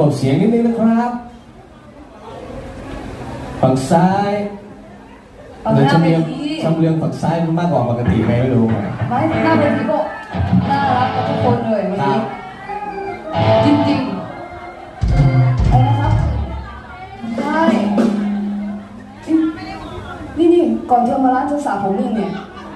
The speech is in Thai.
บเสียงนิดนึงนะครับฝั่งซ้ายเดี๋ยวน้าจะเวเรียงทีำเลียงฝั่งซ้ายมากกว่าปกติไหมไม่รู้ไงไม่หน้าเวทีก็น่ารักกับทุกคนเลยวันครันี้บจริงๆอะไรนะครับใช่นี่นี่ก่อนเธอมาร้านเธอสระผมเรื่งเนี่ย